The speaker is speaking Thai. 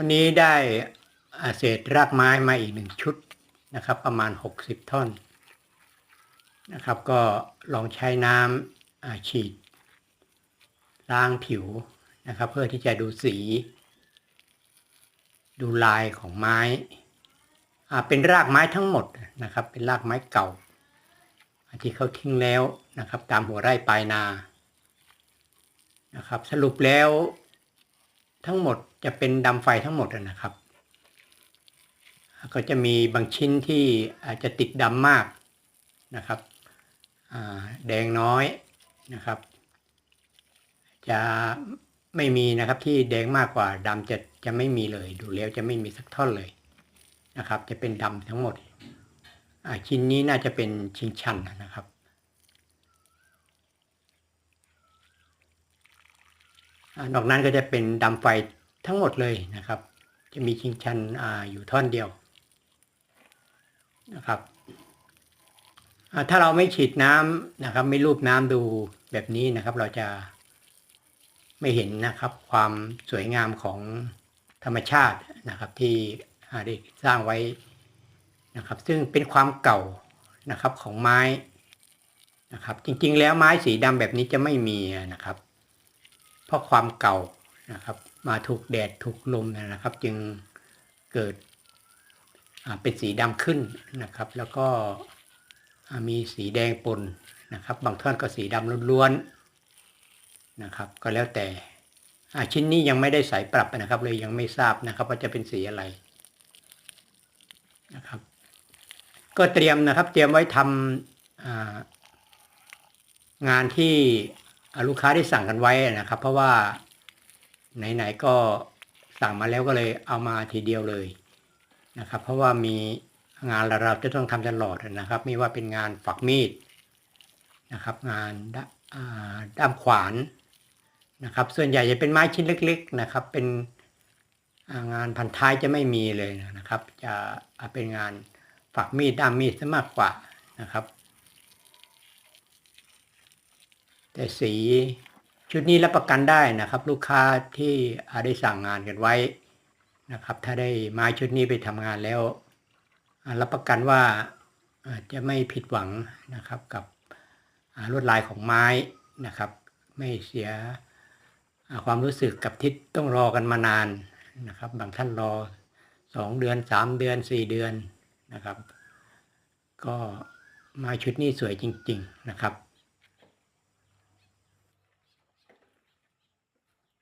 วันนี้ได้อาเศษรากไม้มาอีกหนึ่งชุดนะครับ ประมาณ 60 ท่อนนะครับ ก็ลองใช้น้ำฉีดล้างผิวนะครับ เพื่อที่จะดูสี ดูลายของไม้เป็นรากไม้ทั้งหมดนะครับ เป็นรากไม้เก่าที่เขาทิ้งแล้วนะครับ ตามหัวไร่ปลายนานะครับ สรุปแล้ว ทั้งหมดจะเป็นดำไฟทั้งหมดนะครับ ก็จะมีบางชิ้นที่อาจจะติดดำมากนะครับแดงน้อยนะครับ จะไม่มีนะครับที่แดงมากกว่าดำจะจะไม่มีเลย ดูแล้วจะไม่มีสักท่อนเลยนะครับ จะเป็นดำทั้งหมดชิ้นนี้น่าจะเป็นชิงชันนะครับ อ่า นอกนั้นก็จะเป็นดำไฟทั้งหมดเลยนะครับ จะมีชิงชันออยู่ท่อนเดียวนะครับถ้าเราไม่ฉีดน้ำนะครับ ไม่รูปน้ำดูแบบนี้นะครับ เราจะไม่เห็นนะครับ ความสวยงามของธรรมชาตินะครับ ที่ได้สร้างไว้นะครับ ซึ่งเป็นความเก่านะครับของไม้นะครับ จริงๆ แล้วไม้สีดำแบบนี้จะไม่มีนะครับ เพราะความเก่านะครับ มาถูกแดดถูกลมนะครับ จึงเกิดเป็นสีดำขึ้นนะครับ แล้วก็มีสีแดงปนนะครับ บางท่อนก็สีดำล้วนๆนะครับ ก็แล้วแต่ชิ้นนี้ยังไม่ได้ใส่ปรับนะครับ เลยยังไม่ทราบนะครับ ว่าจะเป็นสีอะไรนะครับ ก็เตรียมนะครับ เตรียมไว้ทำงานที่ ลูกค้าได้สั่งกันไว้นะครับ เพราะว่าไหนๆก็สั่งมาแล้วก็เลยเอามาทีเดียวเลยนะครับ เพราะว่ามีงานเราจะต้องทำตลอดนะครับ ไม่ว่าเป็นงานฝักมีดนะครับ งานด,ด้ามขวานนะครับ ส่วนใหญ่จะเป็นไม้ชิ้นเล็ก ๆนะครับ เป็นงานพันท้ายจะไม่มีเลยนะครับ จะเป็นงานฝักมีดด้ามมีดซะมากกว่านะครับ แต่สีชุดนี้รับประกันได้นะครับ ลูกค้าที่ได้สั่งงานกันไว้นะครับ ถ้าได้ไม้ชุดนี้ไปทำงานแล้ว รับประกันว่าจะไม่ผิดหวังนะครับกับลวดลายของไม้นะครับ ไม่เสียความรู้สึกกับที่ต้องรอกันมานานนะครับ บางท่านรอสองเดือนสามเดือนสี่เดือนนะครับ ก็ไม้ชุดนี้สวยจริง ๆนะครับ